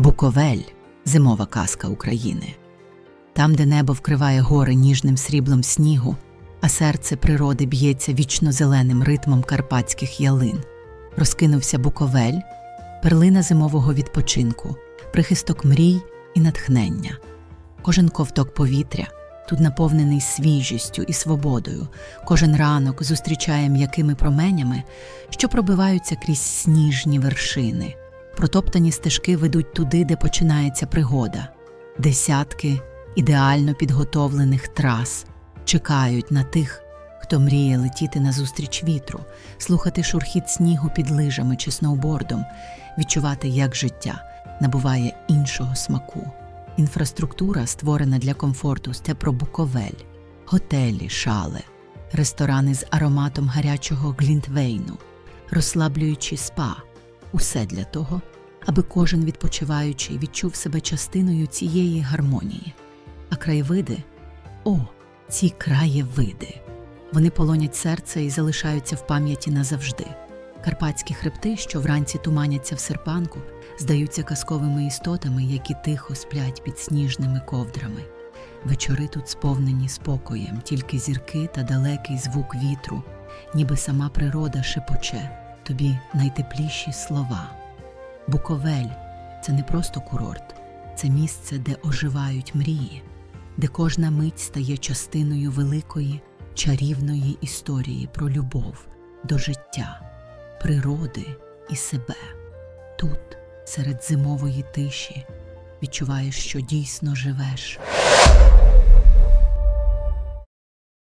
Буковель зимова казка України. Там, де небо вкриває гори ніжним сріблом снігу, а серце природи б'ється вічно зеленим ритмом карпатських ялин. Розкинувся Буковель, перлина зимового відпочинку, прихисток мрій і натхнення. Кожен ковток повітря тут наповнений свіжістю і свободою. Кожен ранок зустрічає м'якими променями, що пробиваються крізь сніжні вершини. Протоптані стежки ведуть туди, де починається пригода. Десятки ідеально підготовлених трас чекають на тих, хто мріє летіти назустріч вітру, слухати шурхіт снігу під лижами чи сноубордом, відчувати, як життя набуває іншого смаку. Інфраструктура створена для комфорту степробуковель, готелі, шали, ресторани з ароматом гарячого глінтвейну, розслаблюючі спа усе для того, аби кожен відпочиваючий відчув себе частиною цієї гармонії. А краєвиди о, ці краєвиди. Вони полонять серце і залишаються в пам'яті назавжди. Карпатські хребти, що вранці туманяться в серпанку, здаються казковими істотами, які тихо сплять під сніжними ковдрами. Вечори тут сповнені спокоєм, тільки зірки та далекий звук вітру, ніби сама природа шепоче тобі найтепліші слова. Буковель це не просто курорт, це місце, де оживають мрії, де кожна мить стає частиною великої чарівної історії про любов до життя, природи і себе. Тут, серед зимової тиші, відчуваєш, що дійсно живеш.